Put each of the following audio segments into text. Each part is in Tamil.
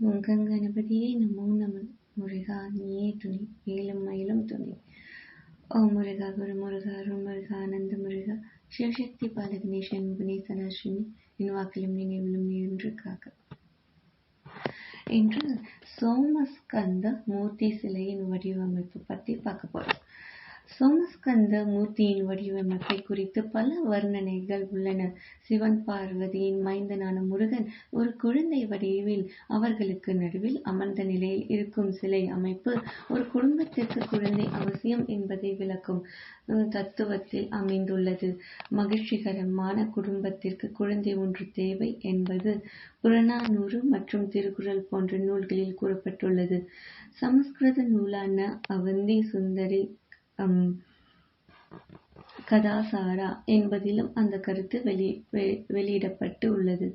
ஓம் கங்கணபதியே நமோ முருகா நீயே துணை. மேலும் மயிலும் துணை. ஓ முருகா குரு முருகா அருள் முருகா ஆனந்த முருகா சிவசக்தி பாலகணேசன் புனேசனாசினி என் வாக்கிலும் நினைவிலும் நீ என்று காக்க. இன்று சோமஸ்கந்த மூர்த்தி சிலையின் வடிவமைப்பு பற்றி பார்க்க போறோம். சோமஸ்கந்த மூர்த்தியின் வடிவமைப்பை குறித்து பல வர்ணனைகள் உள்ளன. சிவன் பார்வதியின் மைந்தனான முருகன் ஒரு குழந்தை வடிவில் அவர்களுக்கு நடுவில் அமர்ந்த நிலையில் இருக்கும் சிலை அமைப்பு ஒரு குடும்பத்திற்கு குழந்தை அவசியம் என்பதை விளக்கும் தத்துவத்தில் அமைந்துள்ளது. மகிழ்ச்சிகரமான குடும்பத்திற்கு குழந்தை ஒன்று தேவை என்பது புறநானூறு மற்றும் திருக்குறள் போன்ற நூல்களில் கூறப்பட்டுள்ளது. சமஸ்கிருத நூலான அவந்தி சுந்தரி கதாசாரா என்பதிலும் அந்த கருத்து வெளி வெளியிடப்பட்டு உள்ளது.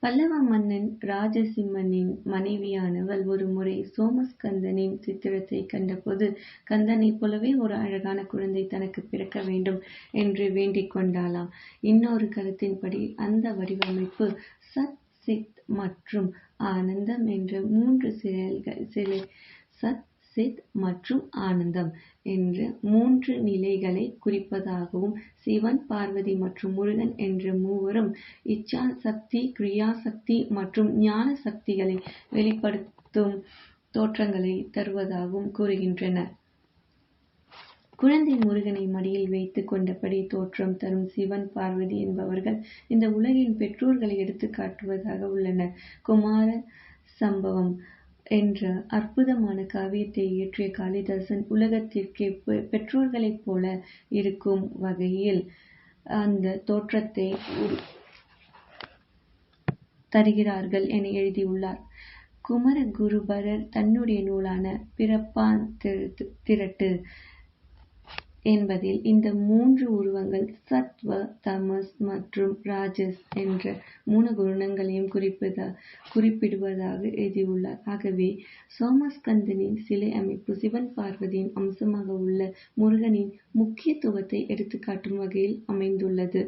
பல்லவ மன்னன் ராஜசிம்மனின் மனைவியானவள் ஒரு முறை சோமஸ்கந்தனின் சித்திரத்தை கண்டபோது கந்தனைப் போலவே ஒரு அழகான குழந்தை தனக்கு பிறக்க வேண்டும் என்று வேண்டிக் கொண்டாளாம். இன்னொரு கருத்தின்படி அந்த வடிவமைப்பு சத் சித் மற்றும் ஆனந்தம் என்ற மூன்று சிலைகள் சிலை சத் சித் மற்றும் ஆனந்தம் என்ற மூன்று நிலைகளை குறிப்பதாகவும் சிவன் பார்வதி மற்றும் முருகன் என்ற மூவரும் இச்சா சக்தி கிரியா சக்தி மற்றும் ஞான சக்திகளை வெளிப்படுத்தும் தோற்றங்களை தருவதாகவும் கூறுகின்றனர். குழந்தை முருகனை மடியில் வைத்துக் கொண்டபடி தோற்றம் தரும் சிவன் பார்வதி என்பவர்கள் இந்த உலகின் பெற்றோர்களை எடுத்து காட்டுவதாக உள்ளனர். குமார சம்பவம் என்ற அற்புதமான காவியத்தை இயற்றிய காளிதாசன் உலகத்திற்கே பெற்றோர்களைப் போல இருக்கும் வகையில் அந்த தோற்றத்தை தருகிறார்கள் என எழுதியுள்ளார். குமரகுருபரர் தன்னுடைய நூலான பிறப்பான் திரட்டு என்பதில் இந்த மூன்று உருவங்கள் சத்வ தமஸ் மற்றும் ராஜஸ் என்ற மூணு குணங்களையும் குறிப்பிட குறிப்பிடுவதாக எழுதியுள்ளார். ஆகவே சோமஸ்கந்தனின் சிலை அமைப்பு சிவன் பார்வதியின் அம்சமாக உள்ள முருகனின் முக்கியத்துவத்தை எடுத்துக்காட்டும் வகையில் அமைந்துள்ளது.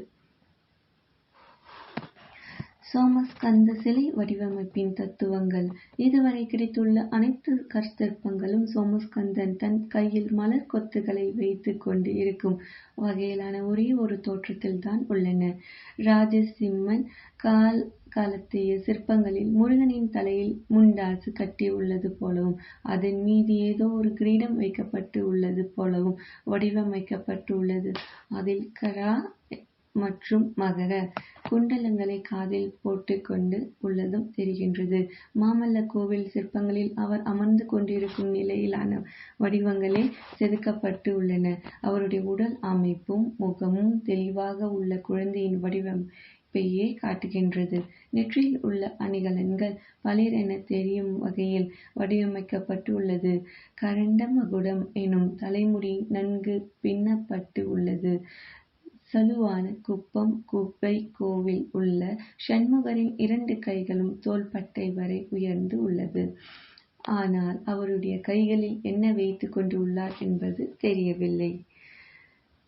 சோமஸ்கந்த சிலை வடிவமைப்பின் தத்துவங்கள். இதுவரை கிடைத்துள்ள அனைத்து கற்சிற்பங்களும் சோமஸ்கந்தன் தன் கையில் மலர் கொத்துகளை வைத்து கொண்டு இருக்கும். வகையிலான ஒரே ஒரு தோற்றத்தில் தான் உள்ளன. ராஜசிம்மன் கால் காலத்திய சிற்பங்களில் முருகனின் தலையில் முண்டாசு கட்டி உள்ளது போலவும் அதன் மீது ஏதோ ஒரு கிரீடம் வைக்கப்பட்டு உள்ளது போலவும் வடிவமைக்கப்பட்டு உள்ளது அதில் கரா மற்றும் மகர. குண்டலங்களை காதில் போட்டுக்கொண்டு உள்ளதும் தெரிகின்றது. மாமல்ல கோவில் சிற்பங்களில் அவர் அமர்ந்து கொண்டிருக்கும் நிலையிலான வடிவங்களே செதுக்கப்பட்டு உள்ளன. அவருடைய உடல் அமைப்பும் முகமும் தெளிவாக உள்ள குழந்தையின் வடிவமைப்பையே காட்டுகின்றது. நெற்றியில் உள்ள அணிகலன்கள் பளிரென தெரியும் வகையில் வடிவமைக்கப்பட்டு உள்ளது. கரண்ட மகுடம் எனும் தலைமுடி நன்கு பின்னப்பட்டு உள்ளது. சலுவான குப்பம் குப்பை கோவில் உள்ள சண்முகரின் இரண்டு கைகளும் தோள்பட்டை வரை உயர்ந்து உள்ளது. ஆனால் அவருடைய கைகளில் என்ன வைத்துக் கொண்டு உள்ளார் என்பது தெரியவில்லை.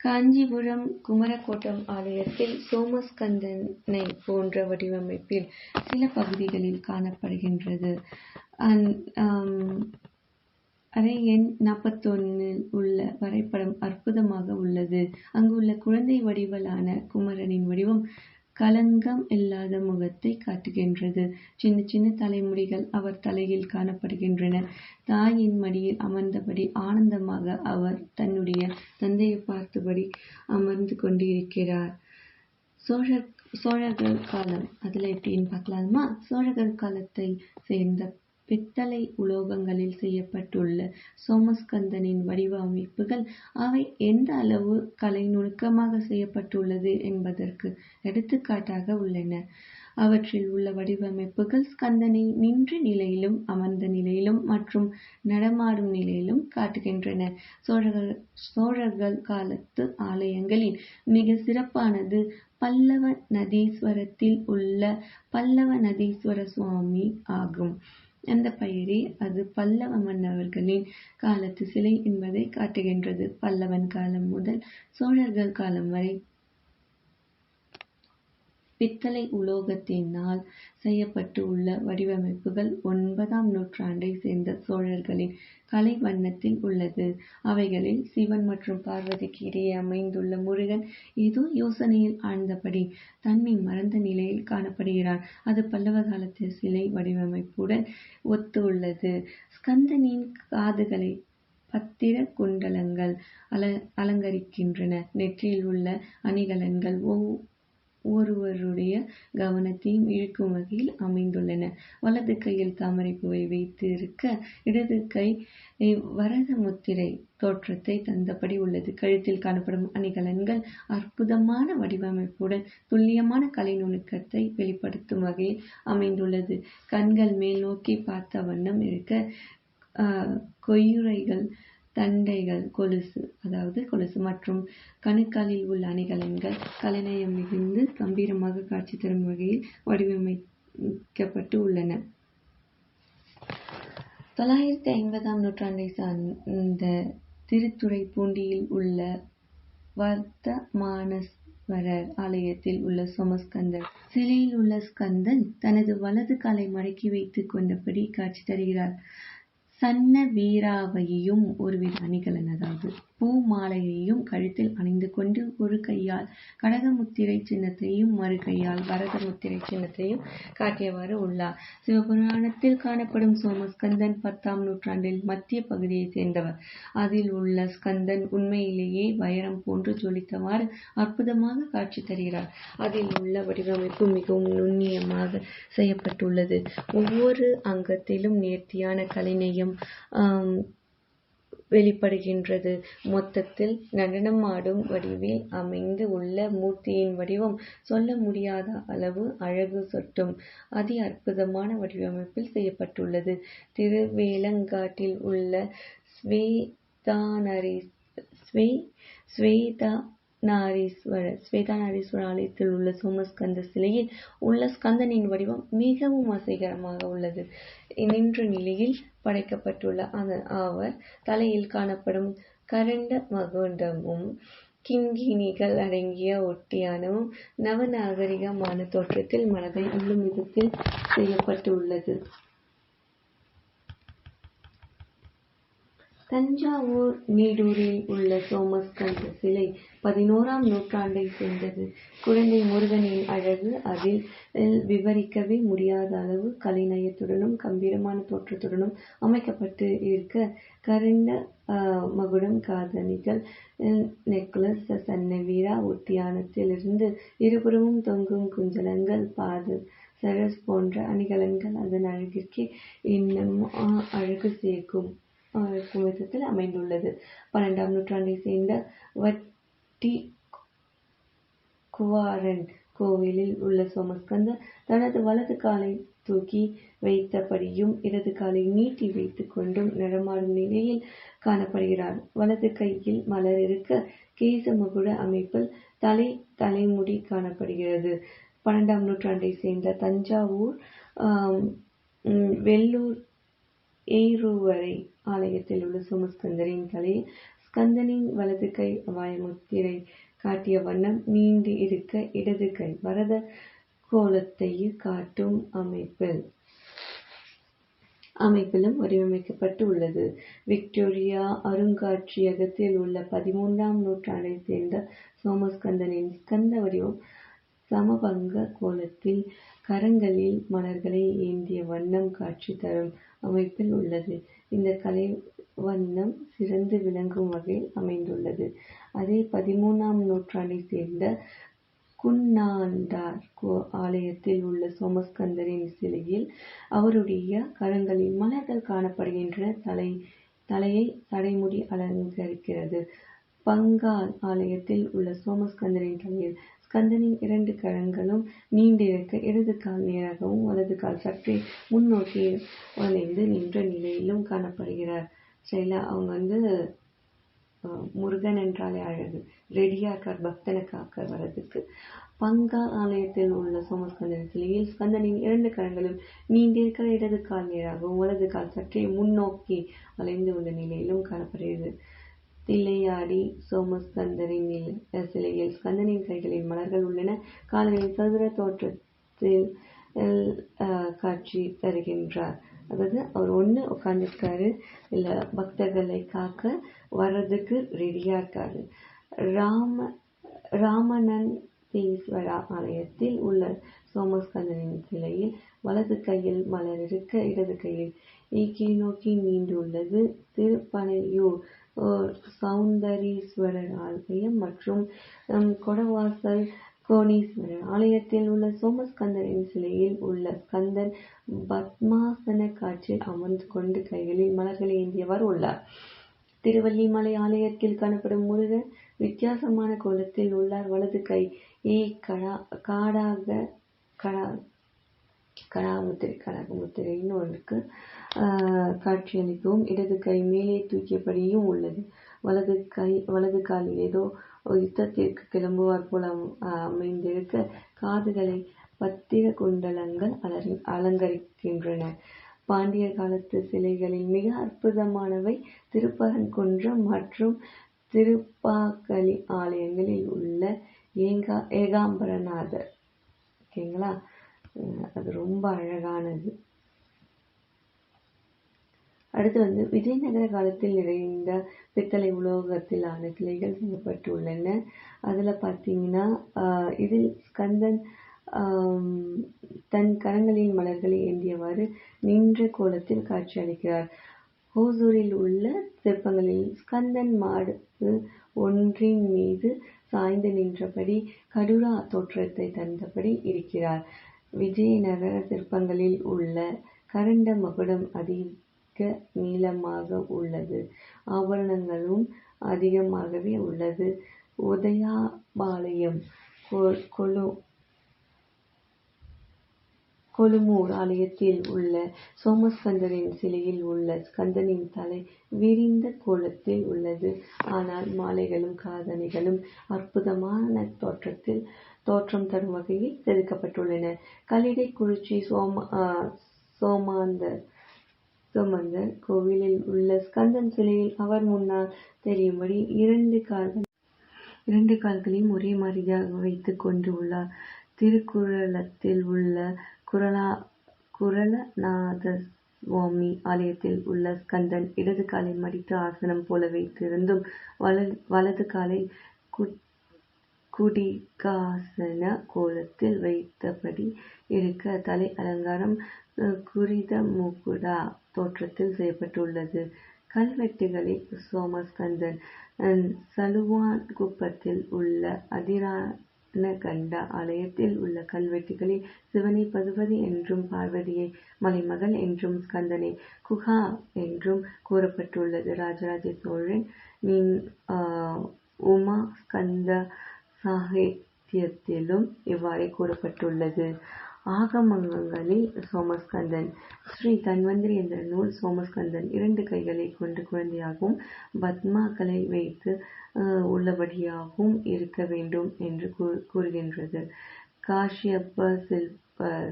காஞ்சிபுரம் குமரக்கோட்டம் ஆலயத்தில் சோமஸ்கந்தனை போன்ற வடிவமைப்பில் சில பகுதிகளில் காணப்படுகின்றது. அறை எண் நாற்பத்தொன்னில் உள்ள வரைபடம் அற்புதமாக உள்ளது. அங்குள்ள குழந்தை வடிவலான குமரனின் வடிவம் களங்கம் இல்லாத முகத்தை காட்டுகின்றது. சின்ன சின்ன தலைமுடிகள் அவர் தலையில் காணப்படுகின்றன. தாயின் மடியில் அமர்ந்தபடி ஆனந்தமாக அவர் தன்னுடைய தந்தையை பார்த்தபடி அமர்ந்து கொண்டிருக்கிறார். சோழர் சோழர்கள் காலம் அதுல எப்படின்னு பார்க்கலாமா? சோழர்கள் காலத்தை சேர்ந்த பித்தளை உலோகங்களில் செய்யப்பட்டுள்ள சோமஸ்கந்தனின் வடிவமைப்புகள் அவை எந்த அளவு கலை நுணுக்கமாக செய்யப்பட்டுள்ளது என்பதற்கு எடுத்துக்காட்டாக உள்ளன. அவற்றில் உள்ள வடிவமைப்புகள் ஸ்கந்தனை நின்ற நிலையிலும் அமர்ந்த நிலையிலும் மற்றும் நடமாடும் நிலையிலும் காட்டுகின்றன. சோழர்கள் சோழர்கள் காலத்து ஆலயங்களில் மிக சிறப்பானது பல்லவ நதீஸ்வரத்தில் உள்ள பல்லவ நதீஸ்வர சுவாமி ஆகும். அந்த பெயரே அது பல்லவ மன்னர்களின் காலத்து சிலை என்பதை காட்டுகின்றது. பல்லவன் காலம் முதல் சோழர்கள் காலம் வரை பித்தளை உலோகத்தினால் செய்யப்பட்டு உள்ள வடிவமைப்புகள் ஒன்பதாம் நூற்றாண்டைச் சேர்ந்த சோழர்களின் கலை வண்ணத்தில் உள்ளது. அவைகளில் சிவன் மற்றும் பார்வதிக்கு இடையே அமைந்துள்ள முருகன் ஏதோ யோசனையில் ஆழ்ந்தபடி தன்னை மறந்த நிலையில் காணப்படுகிறான். அது பல்லவ காலத்து சிலை வடிவமைப்புடன் ஒத்து உள்ளது. ஸ்கந்தனின் காதுகளை பத்திர குண்டலங்கள் அலங்கரிக்கின்றன. நெற்றியில் உள்ள அணிகலன்கள் ஒருவருடைய கவனத்தையும் இழுக்கும் வகையில் அமைந்துள்ளன. வலது கையில் தாமரைப்பூவை வைத்து இருக்க இடது கை வரத முத்திரை தோற்றத்தை தந்தபடி உள்ளது. கழுத்தில் காணப்படும் அணிகலன்கள் அற்புதமான வடிவமைப்புடன் துல்லியமான கலை நுணுக்கத்தை வெளிப்படுத்தும் வகையில் அமைந்துள்ளது. கண்கள் மேல் நோக்கி பார்த்த வண்ணம் இருக்க கொய்யுறைகள் தண்டைகள் கொலுசு மற்றும் கணுக்காலில் உள்ள அணிகலன்கள் கலைநயம் மிகுந்து கம்பீரமாக காட்சி தரும் வகையில் வடிவமைக்கப்பட்டு உள்ளன. தொள்ளாயிரத்தி ஐம்பதாம் நூற்றாண்டை சார்ந்த திருத்துறைப்பூண்டியில் உள்ள வர்த்தமானேஸ்வரர் ஆலயத்தில் உள்ள சோமஸ்கந்தர் சிலையில் உள்ள ஸ்கந்தன் தனது வலது காலை மடக்கி வைத்துக் கொண்டபடி காட்சி தருகிறார். சன்ன வீராவையும் ஒரு ஒருவித அணிகலன் அதாவது பூ மாலையையும் கழுத்தில் அணிந்து கொண்டு ஒரு கையால் கடகமுத்திரைச் சின்னத்தையும் மறு கையால் வரத சின்னத்தையும் காட்டியவாறு உள்ளார். சிவபுராணத்தில் காணப்படும் சோமஸ்கந்தன் பத்தாம் நூற்றாண்டில் மத்திய பகுதியைச் சேர்ந்தவர். அதில் உள்ள ஸ்கந்தன் உண்மையிலேயே வைரம் போன்று ஜொலித்தவாறு அற்புதமாக காட்சி தருகிறார். அதில் உள்ள வடிவமைப்பு மிகவும் நுண்ணியமாக செய்யப்பட்டுள்ளது. ஒவ்வொரு அங்கத்திலும் நேர்த்தியான கலைநயம் வெளிப்படுகின்றது. மொத்தத்தில் நடனமாடும் வடிவில் அமைந்து உள்ள மூர்த்தியின் வடிவம் சொல்ல முடியாத அளவு அழகு சொட்டும் அதி அற்புதமான வடிவமைப்பில் செய்யப்பட்டுள்ளது. திருவேலங்காட்டில் உள்ள ஸ்வேதானரே ஸ்வே ஸ்வேதா ஸ்வேதாரீஸ்வரர் ஆலயத்தில் உள்ள சோமஸ்கந்த சிலையில் உள்ள ஸ்கந்தனின் வடிவம் மிகவும் அசைகரமாக உள்ளது. நின்ற நிலையில் படைக்கப்பட்டுள்ள அவர் தலையில் காணப்படும் கரண்ட மகுண்டமும் கிங்கினிகள் அடங்கிய ஒட்டியானமும் நவநாகரிகமான தோற்றத்தில் மனதை உள்ளும் விதத்தில் செய்யப்பட்டுள்ளது. தஞ்சாவூர் நீடூரில் உள்ள சோமஸ்கந்த சிலை பதினோராம் நூற்றாண்டைச் சேர்ந்தது. குழந்தை முருகனின் அழகு அதில் விவரிக்கவே முடியாத அளவு கலைநயத்துடனும் கம்பீரமான தோற்றத்துடனும் அமைக்கப்பட்டு இருக்க கரண்ட மகுடம் காதணிகள் நெக்லஸ் சன்னவீரா ஒட்டியாணத்திலிருந்து இருபுறமும் தொங்கும் குஞ்சலங்கள் பாது சரஸ் போன்ற அணிகலன்கள் அதன் அழகிற்கு இன்னமும் அழகு சேர்க்கும் விதத்தில் அமைந்துள்ளது. பன்னெண்டாம் நூற்றாண்டை சேர்ந்த வட்டி குவாரன் கோவிலில் உள்ள சோமஸ்கந்தர் தனது வலது காலை தூக்கி வைத்தபடியும் இடது காலை நீட்டி வைத்துக் கொண்டும் நடமாடும் நிலையில் காணப்படுகிறார். வலது கையில் மலர் இருக்க கேசமுகுட அமைப்பில் தலை தலைமுடி காணப்படுகிறது. பன்னெண்டாம் நூற்றாண்டை சேர்ந்த தஞ்சாவூர் வெள்ளூர் ஏரூவரை ஆலயத்தில் உள்ள சோமஸ்கந்தரின் தலையில் ஸ்கந்தனின் வலது கை வாயமுத்திரை காட்டிய வண்ணம் நீண்டு இருக்க இடது கை வரத கோலத்தையும் காட்டும் அமைப்பிலும் வடிவமைக்கப்பட்டு உள்ளது. விக்டோரியா அருங்காட்சியகத்தில் உள்ள பதிமூன்றாம் நூற்றாண்டைச் சேர்ந்த சோமஸ்கந்தனின் ஸ்கந்த வடிவம் சமபங்க கோலத்தில் கரங்களில் மலர்களை ஏந்திய வண்ணம் காட்சி தரும் அமைப்பில் உள்ளது. இந்த கலை வண்ணம் சிறந்து விளங்கும் வகையில் அமைந்துள்ளது. அதே பதிமூணாம் நூற்றாண்டைச் சேர்ந்த குன்னாண்டார் ஆலயத்தில் உள்ள சோமஸ்கந்தரின் சிலையில் அவருடைய கரங்களில் மலர்கள் காணப்படுகின்றன. தலையை தடைமுடி அலங்கரிக்கிறது. பங்கால் ஆலயத்தில் உள்ள சோமஸ்கந்தரின் தலையில் கந்தனின் இரண்டு கரங்களும் நீண்டிருக்க இடது கால் நேராகவும் வலது கால் சற்றே முன்னோக்கி வளைந்து நின்ற நிலையிலும் காணப்படுகிறார். அவங்க வந்து முருகன் என்றாலே அழகு. ரெடியா இருக்கார் பக்தனை காக்க வர்றதுக்கு. பங்கா ஆலயத்தில் உள்ள சோமஸ்கந்தரின் சிலையில் ஸ்கந்தனின் இரண்டு கரங்களும் நீண்டிருக்க இடது கால் நேராகவும் வலது கால் சற்றே முன்னோக்கி வளைந்து உள்ள நிலையிலும் காணப்படுகிறது. தில்லையாடி சோமஸ்கந்தரின் சிலையில் ஸ்கந்தனின் கைகளில் மலர்கள் உள்ளன. கால்களில் சதுர தோற்றத்தில் காட்சி தருகின்றார். அதாவது அவர் ஒன்று உட்காந்துருக்காரு இல்லை பக்தர்களை காக்க வர்றதுக்கு ரெடியாக இருக்காரு. ராம ராமநந்தீஸ்வரா ஆலயத்தில் உள்ள சோமஸ்கந்தனின் சிலையில் வலது கையில் மலர் இருக்க, இடது கையில் கீழ்நோக்கி நீண்டுள்ளது. திருப்பனையூர் சௌந்தரீஸ்வரர் ஆலயம் மற்றும் கொடவாசல் கோணீஸ்வரர் ஆலயத்தில் உள்ள சோமஸ்கந்தரின் சிலையில் உள்ள ஸ்கந்தன் பத்மாசன காட்சியில் அமர்ந்து கொண்டு கைகளில் மலர்களை ஏந்தியவர் உள்ளார். திருவல்லிமலை ஆலயத்தில் காணப்படும் முருகர் வித்தியாசமான கோலத்தில் உள்ளார். வலது கை கடாமுத்திரை கனகமுத்திரைன்னு ஒன்றுக்கு காட்சியளிக்கவும், இடது கை மேலே தூக்கியபடியும் உள்ளது. வலது கை வலது காலில் ஏதோ யுத்தத்திற்கு கிளம்புவார் போல அமைந்திருக்க, காதுகளை பத்திர குண்டலங்கள் அலங்கரிக்கின்றன. பாண்டிய காலத்து சிலைகளில் மிக அற்புதமானவை திருப்பரங்குன்றம் மற்றும் திருப்பாக்கழி ஆலயங்களில் உள்ள ஏகாம்பரநாதர். ஓகேங்களா அது ரொம்ப அழகானது. அடுத்து வந்து விஜயநகர காலத்தில் நிறைந்த பித்தளை உலோகத்தில் ஆன செய்யப்பட்டுள்ளன. அதுல பாத்தீங்கன்னா இதில் ஸ்கந்தன் தன் கரங்களின் மலர்களை ஏந்தியவாறு நின்ற கோலத்தில் காட்சி அளிக்கிறார். ஹோசூரில் உள்ள சிற்பங்களில் ஸ்கந்தன் மாடு ஒன்றின் மீது சாய்ந்து நின்றபடி கடுரா தோற்றத்தை தந்தபடி இருக்கிறார். விஜயநகர சிற்பங்களில் உள்ள கரண்ட மகுடம் அதிக நீளமாக உள்ளது. ஆபரணங்களும் அதிகமாகவே உள்ளது. உதயபாளையம் கொலுமூர் ஆலயத்தில் உள்ள சோமஸ்கந்தரின் சிலையில் உள்ள ஸ்கந்தனின் தலை விரிந்த கோலத்தில் உள்ளது. ஆனால் மாலைகளும் காதணிகளும் அற்புதமான தோற்றத்தில் தோற்றம் தரும் வகையில் செதுக்கப்பட்டுள்ளன. கல்லிடைக்குறிச்சி சோமாந்தர் கோவிலில் உள்ள ஸ்கந்தன் சிலையில் அவர் முன்னால் தெரியும்படி இரண்டு கால்களையும் ஒரே மாதிரியாக வைத்துக் கொண்டு உள்ளார். திருக்குறளத்தில் உள்ள குறளநாதசுவாமி ஆலயத்தில் உள்ள ஸ்கந்தன் இடது காலை மடித்து ஆசனம் போல வைத்திருந்தும், வலது காலை குடிகாசன கோலத்தில் வைத்தபடி இருக்க, தலை அலங்காரம் கிரீடமுகுட தோற்றத்தில் செய்யப்பட்டுள்ளது. கல்வெட்டுகளில் சோமஸ்கந்தன் சலுவான்குப்பத்தில் உள்ள அதிரானகண்டா ஆலயத்தில் உள்ள கல்வெட்டுகளில் சிவனை பசுபதி என்றும், பார்வதியை மலைமகள் என்றும், ஸ்கந்தனை குஹா என்றும் கூறப்பட்டுள்ளது. இராஜராஜ சோழனின் உமா ஸ்கந்த சாகித்தியத்திலும் இவ்வாறே கூறப்பட்டுள்ளது. ஆகமங்களில் சோமஸ்கந்தன் ஸ்ரீ தன்வந்திரி என்ற நூல் சோமஸ்கந்தன் இரண்டு கைகளைக் கொண்டு குழந்தையாகவும், பத்மாக்களை வைத்து உள்ளபடியாகவும் இருக்க வேண்டும் என்று கூறுகின்றது. காஷ்யப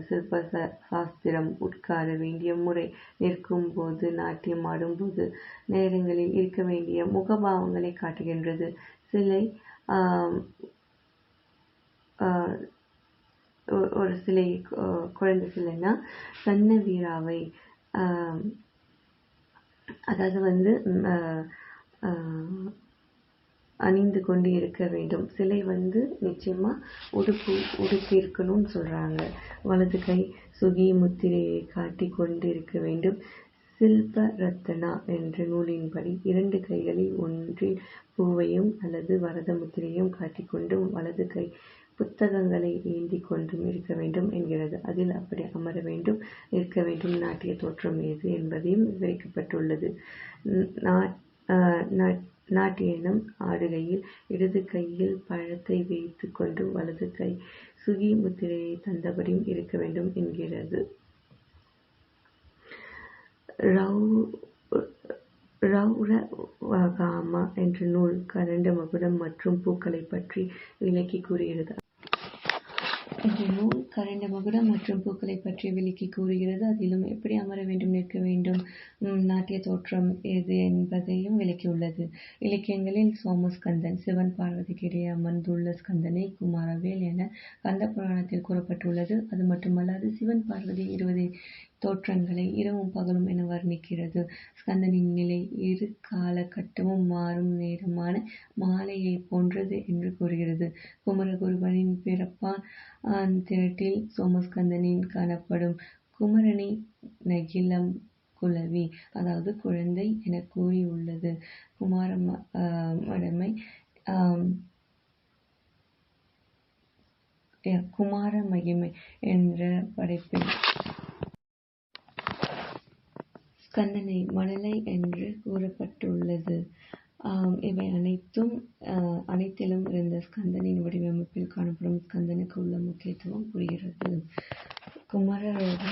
சில்ப சாஸ்திரம் உட்கார வேண்டிய முறை, நிற்கும் போது, நாட்டியம் ஆடும்போது நேரங்களில் இருக்க வேண்டிய முகபாவங்களைக் காட்டுகின்றது. சிலை ஒரு சிலை குழந்தை சிலைன்னா சன்னவீராவை அதாவது வந்து அணிந்து கொண்டு இருக்க வேண்டும். சிலை வந்து நிச்சயமா உடுப்பு உடுப்பிருக்கணும்னு சொல்றாங்க. வலது கை சுகி முத்திரையை காட்டி கொண்டு இருக்க வேண்டும். சில்பரத்னா என்ற நூலின்படி இரண்டு கைகளில் ஒன்றில் பூவையும் அல்லது வரத முத்திரையும் காட்டிக்கொண்டும் வலது கை புத்தகங்களை ஏந்திக் கொண்டும் இருக்க வேண்டும் என்கிறது. அதில் அப்படி அமர வேண்டும், நிற்க வேண்டும், நாட்டிய தோற்றம் எது என்பதையும் விவரிக்கப்பட்டுள்ளது. நாட்டியனம் ஆடுகையில் இடது கையில் பழத்தை வைத்துக் கொண்டு வலது கை சுகி முத்திரையை தந்தபடியும் இருக்க வேண்டும் என்கிறது. ரௌரவகாமா என்ற நூல் கரண்ட மகுடம் மற்றும் பூக்களைப் பற்றி விளக்கிக் கூறுகிறது. என்ற நூல் கரண்ட மகுடம் மற்றும் பூக்களைப் பற்றி விளக்கிக் கூறுகிறது. அதிலும் எப்படி அமர வேண்டும், நிற்க வேண்டும், நாட்டிய தோற்றம் எது என்பதையும் விளக்கியுள்ளது. இலக்கியங்களில் சோமஸ்கந்தன், சிவன் பார்வதிக்கிடையே அமர்ந்துள்ள ஸ்கந்தனை குமாரவேல் என கந்த புராணத்தில் கூறப்பட்டுள்ளது. அது மட்டுமல்லாது சிவன் பார்வதி இருவகை தோற்றங்களை இரவும் பகலும் என வர்ணிக்கிறது. ஸ்கந்தனின் நிலை இரு காலகட்டமும் மாறும் நேரமான மாலையைப் போன்றது என்று கூறுகிறது. குமரகுருபரனின் பிறப்பான் திரட்டில் சோமஸ்கந்தனின் காணப்படும். குமரனை நகிலம் குலவி அதாவது குழந்தை எனக் கூறியுள்ளது. குமாரமகிமை என்ற படைப்பில் ஸ்கந்தனை மணலை என்று கூறப்பட்டுள்ளது. இவை அனைத்தும் அனைத்திலும் இருந்த ஸ்கந்தனின் வடிவமைப்பில் காணப்படும் ஸ்கந்தனுக்கு உள்ள முக்கியத்துவம் புரிகிறது. குமரரோட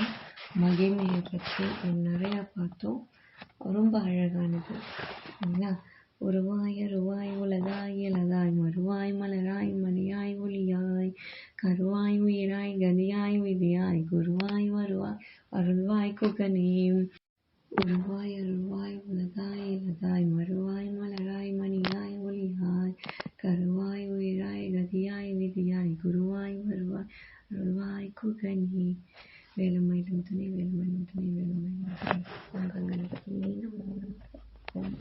மகிமையைப் பற்றி நிறையா பார்த்தோம். ரொம்ப அழகானது. உருவாய் அருவாய் உலகாய் இலதாய் மறுவாய் மலராய் மணியாய் ஒளியாய் கருவாய் உயிராய் கதியாய் விதியாய் குருவாய் வருவாய் அருள்வாய் குகனே. உருவாய் அருள்வாய் உலகாய் இலகாய் மறுவாய் மலராய் மணியாய் ஒளியாய் கருவாய் உயிராய் கதியாய் விதியாய் குருவாய் வருவாய் அருள்வாய் குகனி வேலுமயிலும் துணை வேலுமயிலும் துணை வேலுமயிலும் துணை கணபதி ஓம்